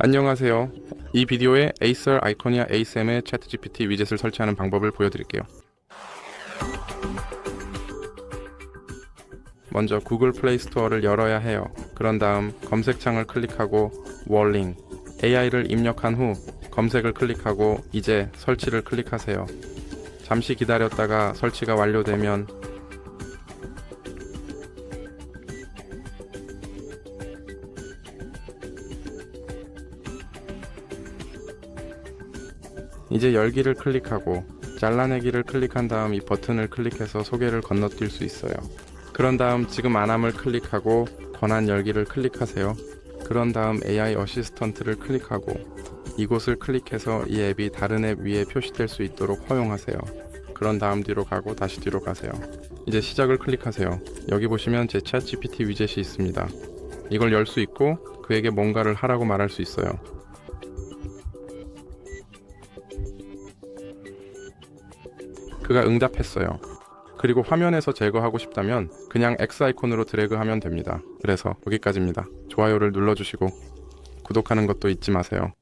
안녕하세요. 이 비디오에 에이서 아이코니아 ASM의 챗GPT 위젯을 설치하는 방법을 보여드릴게요. 먼저 구글 플레이 스토어를 열어야 해요. 그런 다음 검색창을 클릭하고 월링 AI를 입력한 후 검색을 클릭하고 이제 설치를 클릭하세요. 잠시 기다렸다가 설치가 완료되면 이제 열기를 클릭하고 잘라내기를 클릭한 다음 이 버튼을 클릭해서 소개를 건너뛸 수 있어요. 그런 다음 지금 안함을 클릭하고 권한 열기를 클릭하세요. 그런 다음 AI 어시스턴트를 클릭하고 이곳을 클릭해서 이 앱이 다른 앱 위에 표시될 수 있도록 허용하세요. 그런 다음 뒤로 가고 다시 뒤로 가세요. 이제 시작을 클릭하세요. 여기 보시면 제 챗 GPT 위젯이 있습니다. 이걸 열 수 있고 그에게 뭔가를 하라고 말할 수 있어요. 그가 응답했어요. 그리고 화면에서 제거하고 싶다면 그냥 X 아이콘으로 드래그하면 됩니다. 그래서 여기까지입니다. 좋아요를 눌러주시고 구독하는 것도 잊지 마세요.